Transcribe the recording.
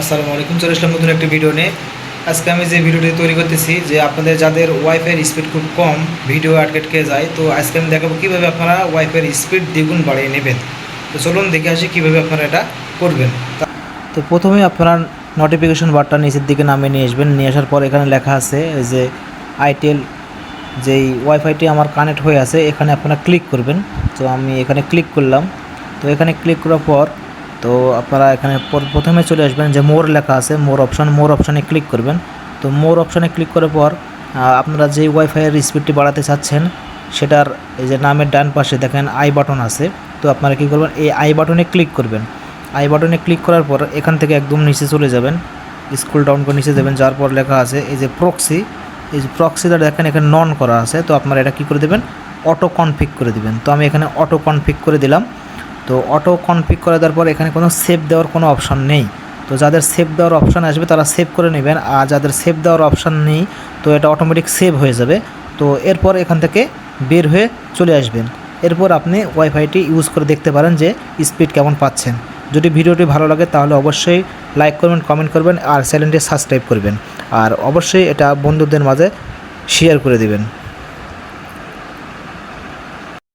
আসসালামু আলাইকুম। চলে আসলাম নতুন একটি ভিডিও নিয়ে। আজকে আমি যে ভিডিওটি তৈরি করতেছি, যে আপনাদের যাদের ওয়াইফাইয়ের স্পিড খুব কম ভিডিও আটকেটকে যায়, তো আজকে আমি দেখাবো কীভাবে আপনারা ওয়াইফাইয়ের স্পিড দ্বিগুণ বাড়িয়ে নেবেন। তো চলুন দেখে আসি কীভাবে আপনারা এটা করবেন। তো প্রথমে আপনারা নোটিফিকেশন বারটা নিচের দিকে নামিয়ে নিয়ে আসবেন। নিয়ে আসার পর এখানে লেখা আছে যে আইটেল যেই ওয়াইফাইটি আমার কানেক্ট হয়ে আছে, এখানে আপনারা ক্লিক করবেন। তো আমি এখানে ক্লিক করলাম। তো এখানে ক্লিক করার পর তো আপনারা এখানে পর- প্রথমে চলে আসবেন যে মোর লেখা আছে, মোর অপশন মোর অপশানে ক্লিক করবেন। তো মোর অপশানে ক্লিক করার পর আপনারা যে ওয়াইফাইয়ের স্পিডটি বাড়াতে চাচ্ছেন, সেটার এই যে নামের ডান পাশে দেখেন আই বাটন আছে। তো আপনারা কী করবেন, এই আই বাটনে ক্লিক করবেন। আই বাটনে ক্লিক করার পর এখান থেকে একদম নিচে চলে যাবেন স্কুল ডাউন করে নিচে যাবেন, যার পর লেখা আছে এই যে প্রক্সি এই যে প্রক্সিটা দেখেন এখানে নন করা আছে। তো আপনারা এটা কী করে দেবেন অটো কনফিগ করে দিবেন। তো আমি এখানে অটো কনফিগ করে দিলাম। তো অটো কনফিগ করে দেওয়ার পর এখানে কোনো সেভ দেওয়ার কোনো অপশন নেই। তো যাদের সেভ দেওয়ার অপশান আসবে, তারা সেভ করে নেবেন। আর যাদের সেভ দেওয়ার অপশান নেই, তো এটা অটোমেটিক সেভ হয়ে যাবে। তো এরপর এখান থেকে বের হয়ে চলে আসবেন। এরপর আপনি ওয়াইফাইটি ইউজ করে দেখতে পারেন যে স্পিড কেমন পাচ্ছেন। যদি ভিডিওটি ভালো লাগে, তাহলে অবশ্যই লাইক করবেন কমেন্ট করবেন, আর চ্যানেলটি সাবস্ক্রাইব করবেন। আর অবশ্যই এটা বন্ধুদের মাঝে শেয়ার করে দিবেন।